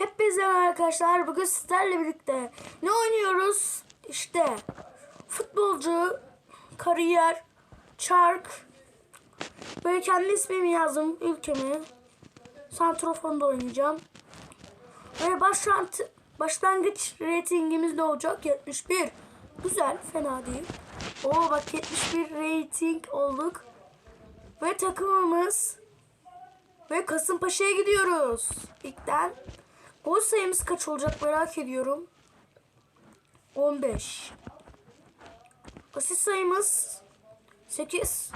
Hepinize merhaba arkadaşlar. Bugün sizlerle birlikte ne oynuyoruz? İşte futbolcu, kariyer, çark. Böyle kendi ismimi yazdım, ülkemi. Santrofonda oynayacağım. Ve başlangıç, başlangıç ratingimiz ne olacak? 71. Güzel, fena değil. Oo bak 71 rating olduk. Ve takımımız ve Kasımpaşa'ya gidiyoruz. İlkten. Gol sayımız kaç olacak merak ediyorum. 15. Asist sayımız 8.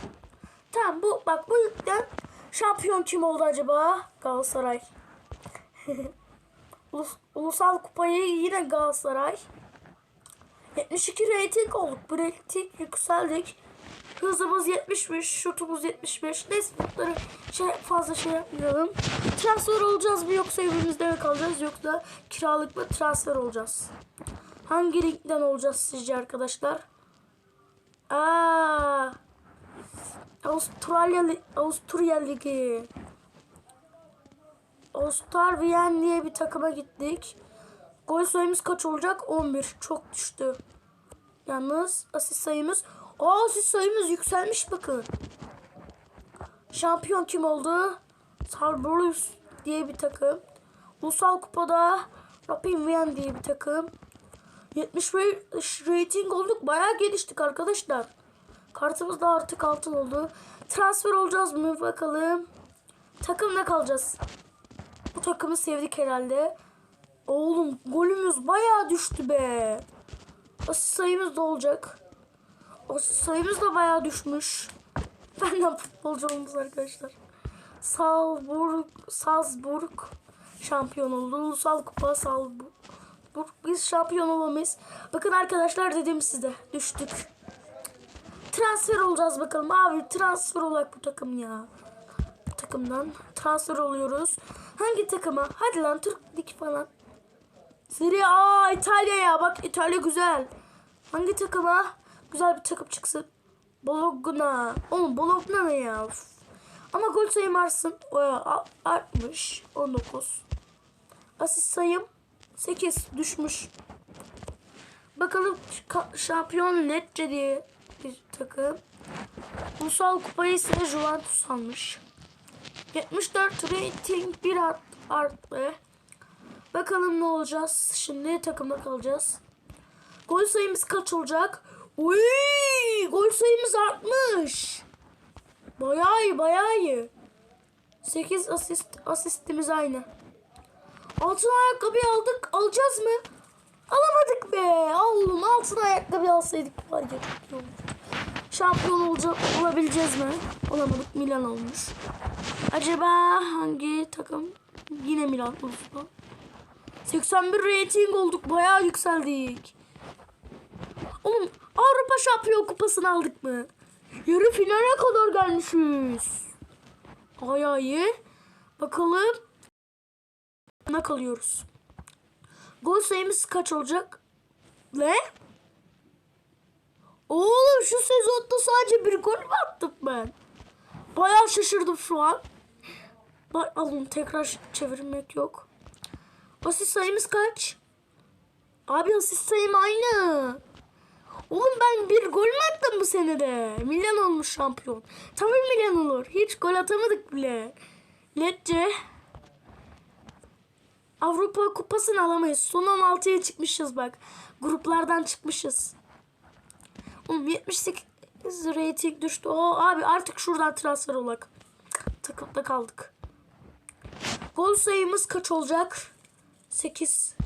Tamam bu bak bu ilkten şampiyon kim oldu acaba? Galatasaray. Ulus- Ulusal kupayı yine Galatasaray. 72 rating olduk. Bu rating yükseldik. Hızımız 75, şutumuz 75. Neyse bunları şey, fazla şey yapmayalım. Transfer olacağız mı yoksa evimizde mi kalacağız yoksa kiralık mı transfer olacağız? Hangi ligden olacağız sizce arkadaşlar? Aa, Avustralya Avusturya Ligi. Ostar diye bir takıma gittik. Gol sayımız kaç olacak? 11. Çok düştü. Yalnız asist sayımız Aa asist sayımız yükselmiş bakın. Şampiyon kim oldu? Salbrus diye bir takım. Ulusal Kupa'da Rapid Wien diye bir takım. 75 rating olduk. Bayağı geliştik arkadaşlar. Kartımız da artık altın oldu. Transfer olacağız mı bakalım. Takımda kalacağız. Bu takımı sevdik herhalde. Oğlum golümüz bayağı düştü be. Asist sayımız da olacak. Asist sayımız da bayağı düşmüş. Benden futbolcu olmuş arkadaşlar. Salzburg, Salzburg şampiyon oldu. Ulusal Kupa Salzburg. Biz şampiyon olamayız. Bakın arkadaşlar dedim size. Düştük. Transfer olacağız bakalım. Abi transfer olak bu takım ya. Bu takımdan transfer oluyoruz. Hangi takıma? Hadi lan Türk Lig falan. Serie A İtalya'ya bak İtalya güzel. Hangi takıma? Güzel bir takım çıksın. Bologna. Oğlum Bologna ne ya? Üf. Ama gol sayım artsın. Artmış. 19. Asist sayım 8 düşmüş. Bakalım şa- şampiyon Lecce diye bir takım. Ulusal kupayı ise Juventus almış. 74 rating bir art, arttı. Bakalım ne olacağız. Şimdi takımda kalacağız. Gol sayımız kaç olacak? Uy, gol sayımız artmış. Bayağı iyi, bayağı iyi. 8 asist, asistimiz aynı. Altın ayakkabı aldık. Alacağız mı? Alamadık be. Oğlum altın ayakkabı alsaydık var ya. Şampiyon olacak, olabileceğiz mi? Olamadık. Milan olmuş. Acaba hangi takım? Yine Milan olsun. 81 rating olduk. Bayağı yükseldik. Oğlum Avrupa Şampiyon Kupası'nı aldık mı? Yarı finale kadar gelmişiz. Bayağı iyi. Bakalım. Ne kalıyoruz? Gol sayımız kaç olacak? Ne? Oğlum şu sezonda sadece bir gol mü attık ben? Bayağı şaşırdım şu an. Bak alın tekrar çevirmek yok. Asist sayımız kaç? Abi asist sayım aynı. Oğlum ben bir gol mü attım bu senede? Milan olmuş şampiyon. Tabii Milan olur. Hiç gol atamadık bile. Lecce. Avrupa kupasını alamayız. Son 16'ya çıkmışız bak. Gruplardan çıkmışız. Oğlum 78 rating düştü. Oo abi artık şuradan transfer olak. Takımda kaldık. Gol sayımız kaç olacak? 8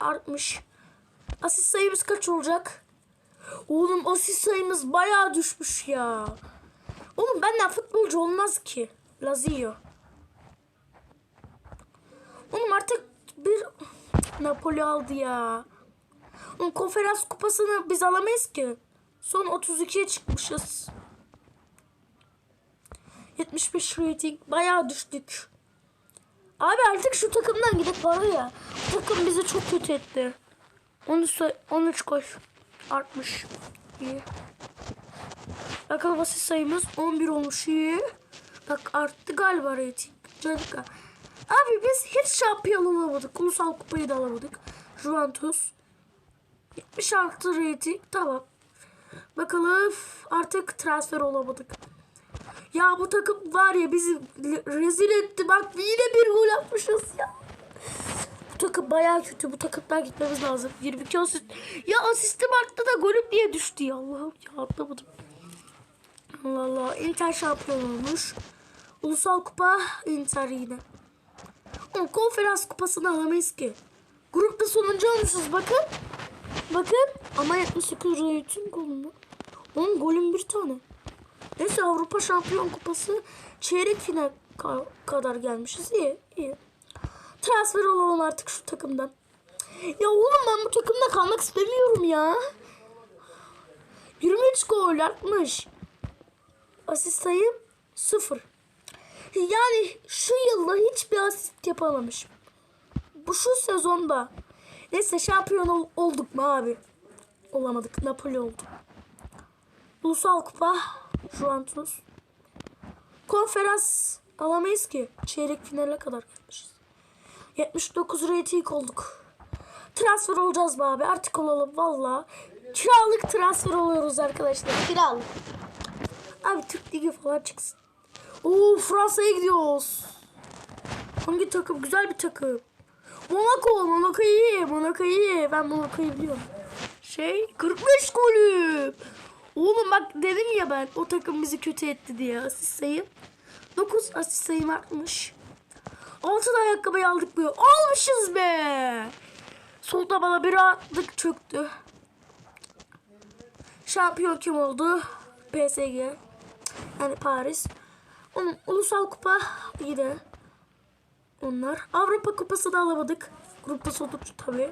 artmış. Asist sayımız kaç olacak? Oğlum asist sayımız bayağı düşmüş ya. Oğlum benden futbolcu olmaz ki. Lazio. Oğlum artık bir Napoli aldı ya. Oğlum konferans kupasını biz alamayız ki. Son 32'ye çıkmışız. 75 rating bayağı düştük. Abi artık şu takımdan gidip var ya. Takım bizi çok kötü etti. 13, say- 13 koş. Artmış. İyi. Bakalım asist sayımız 11 olmuş iyi. Bak arttı galiba rating. Çocuklar. Abi biz hiç şampiyon olamadık. Ulusal kupayı da alamadık. Juventus. 76 rating. Tamam. Bakalım artık transfer olamadık. Ya bu takım var ya bizi rezil etti. Bak yine bir gol atmışız ya. Takım bayağı kötü. Bu takımdan gitmemiz lazım. 22 asist. Ya asistim arttı da golüm niye düştü ya Allah'ım ya anlamadım. Allah Allah. Inter şampiyon olmuş. Ulusal kupa Inter yine. O konferans kupasını alamayız ki. Grupta sonuncu olmuşuz bakın. Bakın. Ama 78 rating golünü. Onun golün bir tane. Neyse Avrupa Şampiyon Kupası çeyrek final ka- kadar gelmişiz. İyi, iyi. Transfer olalım artık şu takımdan. Ya oğlum ben bu takımda kalmak istemiyorum ya. 23 gol atmış. Asist sayım 0. Yani şu yılda hiçbir asist yapamamışım. Bu şu sezonda. Neyse şampiyon ol- olduk mu abi? Olamadık. Napoli oldu. Ulusal kupa Juventus. Konferans alamayız ki. Çeyrek finale kadar gelmişiz. 79 rating olduk. Transfer olacağız be abi. Artık olalım valla. Kiralık transfer oluyoruz arkadaşlar. Kiralık. Abi Türk Ligi falan çıksın. Oo Fransa'ya gidiyoruz. Hangi takım? Güzel bir takım. Monaco. Monaco iyi. Monaco iyi. Ben Monaco'yu biliyorum. Şey 45 golü. Oğlum bak dedim ya ben o takım bizi kötü etti diye asist sayım. 9 asist sayım artmış. Altın ayakkabıyı aldık mı? Almışız be. Solda bana bir rahatlık çöktü. Şampiyon kim oldu? PSG. Yani Paris. Onun ulusal kupa yine. Onlar. Avrupa kupası da alamadık. Grupta sonuç tabii.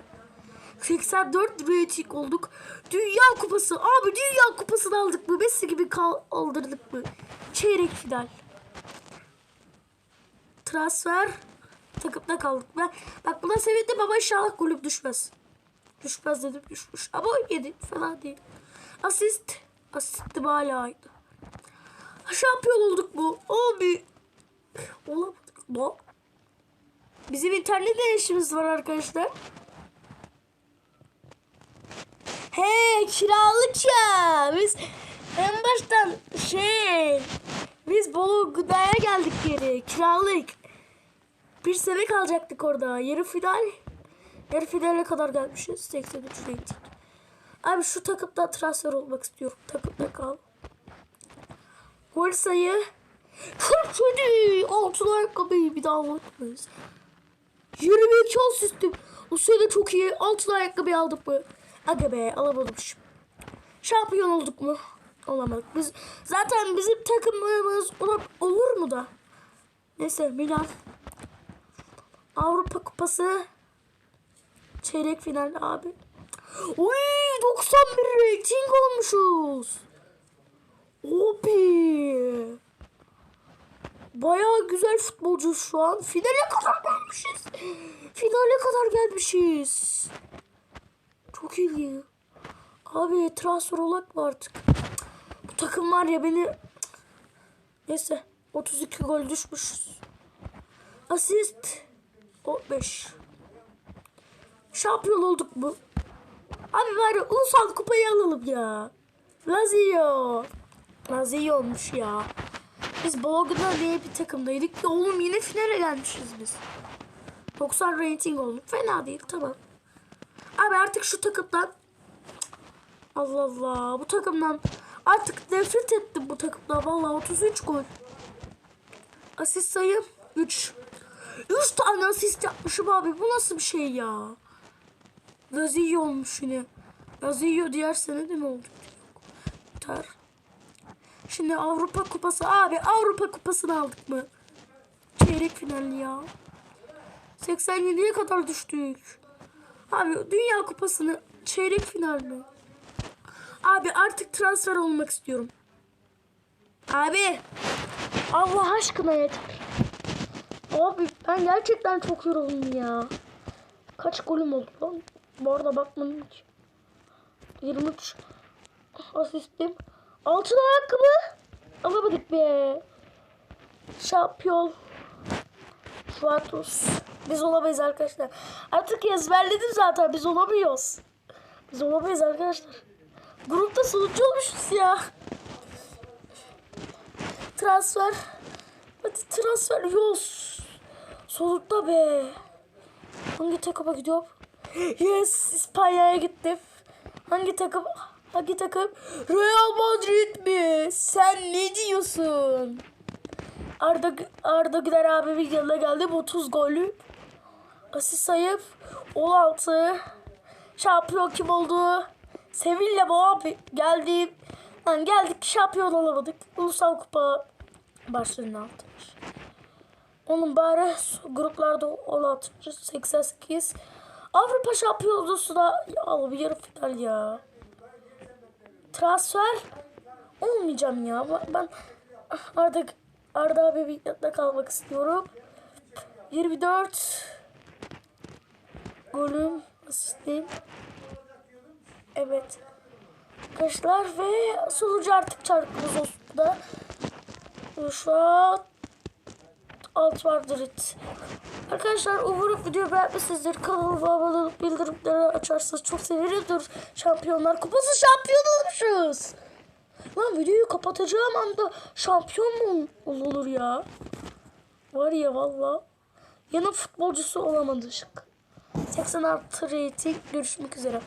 84 rating olduk. Dünya kupası. Abi dünya kupasını aldık mı? Messi gibi kaldırdık mı? Çeyrek final. Transfer. Takımda kaldık. Ben, bak buna sevindim ama inşallah golüm düşmez. Düşmez dedim düşmüş. Ama yedi. Fena değil. Asist. Asistim hala aynı. Şampiyon olduk mu? Abi. Olamadık. No. Bizim internet ne işimiz var arkadaşlar? He kiralık ya. Biz en baştan şey biz Bolu Gıda'ya geldik geri. Kiralık. Bir sene kalacaktık orada. Yarı final. Yarı finale kadar gelmişiz. 83 rating. Abi şu takımda transfer olmak istiyorum. Takımda kal. Gol sayı 47. Altın ayakkabıyı bir daha unutmayız. 22 asistim. O sene çok iyi. Altın ayakkabı aldık mı? Aga be alamamışım. Şampiyon olduk mu? Olamadık. Biz zaten bizim takımımız olur mu da? Neyse Milan. Avrupa Kupası çeyrek final abi. Oy 91 rating olmuşuz. Opi. Bayağı güzel futbolcu şu an. Finale kadar gelmişiz. Finale kadar gelmişiz. Çok iyi. Abi transfer olak mı artık? Bu takım var ya beni... Neyse. 32 gol düşmüşüz. Asist. 15. Şampiyon olduk mu? Abi var ulusal kupayı alalım ya. Lazio. Lazio olmuş ya. Biz Bologna diye bir takımdaydık ya oğlum yine finale gelmişiz biz. 90 rating olduk. Fena değil tamam. Abi artık şu takımdan Allah Allah bu takımdan artık nefret ettim bu takımdan. Vallahi 33 gol. Asist sayım 3. 3 tane asist yapmışım abi. Bu nasıl bir şey ya? Lazio olmuş yine. Lazio diğer sene de mi oldu? Ter. Şimdi Avrupa Kupası. Abi Avrupa Kupası'nı aldık mı? Çeyrek final ya. 87'ye kadar düştük. Abi Dünya Kupası'nı çeyrek final mi? Abi artık transfer olmak istiyorum. Abi. Allah aşkına yeter. Abi ben gerçekten çok yoruldum ya. Kaç golüm oldu lan? Bu arada bakmadım hiç. 23 asistim. Altın ayakkabı. Alamadık be. Şampiyon. Juventus. Biz olamayız arkadaşlar. Artık ezberledim zaten. Biz olamıyoruz. Biz olamayız arkadaşlar. Grupta sonucu olmuşuz ya. Transfer. Hadi transfer yos. Solukta be. Hangi takıma gidiyorum? Yes, İspanya'ya gittim. Hangi takım? Hangi takım? Real Madrid mi? Sen ne diyorsun? Arda Arda Güler abimin yanına geldim. 30 golü. Asist sayıp 16. Şampiyon kim oldu? Sevilla bu abi. Geldi. Lan geldik şampiyon olamadık. Ulusal Kupa başlarını aldılar. Onun bari gruplarda 16. 88. Avrupa Şampiyonası da ya bir yarı final ya. Transfer olmayacağım ya. Ben- Ben Arda abi yanında kalmak istiyorum. 24 golüm asistim. Evet. Arkadaşlar ve sonucu artık çarkımız olsun da. Şu an alt Madrid. Arkadaşlar umarım video beğenmişsinizdir. Kanalıma abone olup bildirimleri açarsanız çok sevinirim. Şampiyonlar Kupası şampiyon olmuşuz. Lan videoyu kapatacağım anda şampiyon mu olur ya? Var ya valla. Yanı futbolcusu olamadık. 86 rating görüşmek üzere.